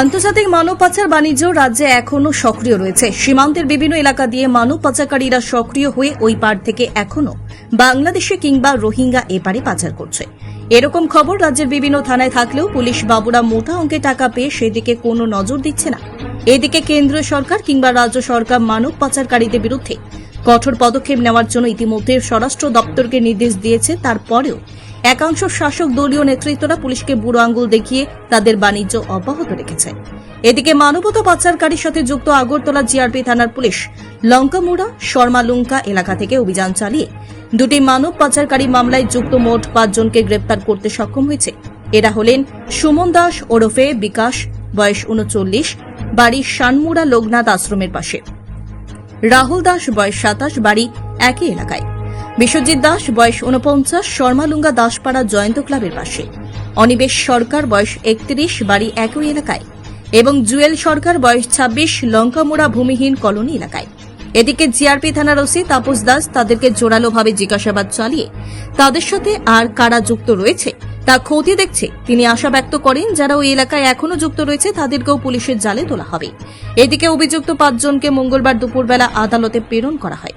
আন্তর্জাতিক মানব পাচার বাণিজ্য রাজ্যে এখনও সক্রিয় রয়েছে। সীমান্তের বিভিন্ন এলাকা দিয়ে মানব পাচারকারীরা সক্রিয় হয়ে ওই পার থেকে এখনও বাংলাদেশে কিংবা রোহিঙ্গা এপারে পাচার করছে। এরকম খবর রাজ্যের বিভিন্ন থানায় থাকলেও পুলিশ বাবুরা মোটা অঙ্কে টাকা পেয়ে সেদিকে কোনো নজর দিচ্ছে না। এদিকে কেন্দ্রীয় সরকার কিংবা রাজ্য সরকার মানব পাচারকারীদের বিরুদ্ধে কঠোর পদক্ষেপ নেওয়ার জন্য ইতিমধ্যে স্বরাষ্ট্র দপ্তরকে নির্দেশ দিয়েছে, তারপরেও একাংশ শাসক দলীয় নেতৃত্বরা পুলিশকে বুড়ো আঙ্গুল দেখিয়ে তাদের বাণিজ্য অব্যাহত রেখেছে। এদিকে মানবতা পাচারকারীর সাথে যুক্ত আগরতলা জিআরপি থানার পুলিশ লঙ্কামুড়া, শর্মালুঙ্কা এলাকা থেকে অভিযান চালিয়ে দুটি মানব পাচারকারী মামলায় যুক্ত মোট পাঁচজনকে গ্রেপ্তার করতে সক্ষম হয়েছে। এরা হলেন সুমন দাস ওরফে বিকাশ, বয়স উনচল্লিশ, বাড়ি শানমুড়া লোকনাথ আশ্রমের পাশে। রাহুল দাস, বয়স সাতাশ, বাড়ি একই এলাকায়। বিশ্বজিৎ দাস, বয়স উনপঞ্চাশ শর্মালুঙ্গা দাসপাড়া জয়ন্ত ক্লাবের পাশে অনিবেশ সরকার, বয়স একত্রিশ, বাড়ি একই এলাকায়। এবং জুয়েল সরকার, বয়স ছাব্বিশ, লঙ্কামোড়া ভূমিহীন কলোনি এলাকায়। এদিকে জিআরপি থানার ওসি তাপস দাস তাদেরকে জোরালোভাবে জিজ্ঞাসাবাদ চালিয়ে তাদের সাথে আর কারা যুক্ত রয়েছে, তা খতিয়ে দেখছে। তিনি আশা ব্যক্ত করেন, যারা ওই এলাকায় এখনও যুক্ত রয়েছে, তাদেরকেও পুলিশের জালে তোলা হবে। এদিকে অভিযুক্ত পাঁচজনকে মঙ্গলবার দুপুরবেলা আদালতে প্রেরণ করা হয়।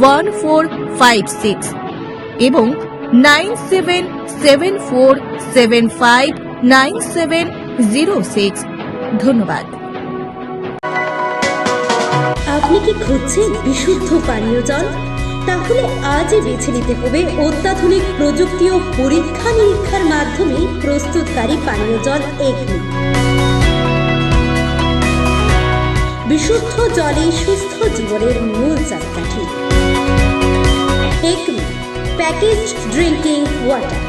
one four five six এবং nine seven seven four seven five nine seven zero six ধন্যবাদ। আপনি কি খুঁজছেন বিশুদ্ধ পানীয় জল? তাহলে আজই বেছে নিতে হবে অত্যাধুনিক প্রযুক্তি ও পরীক্ষা নিরীক্ষার মাধ্যমে প্রস্তুতকারী পানীয় জল এগনি। বিশুদ্ধ জলে সুস্থ জীবনের মূল চাপকাঠি একমি প্যাকেজ ড্রিঙ্কিং ওয়াটার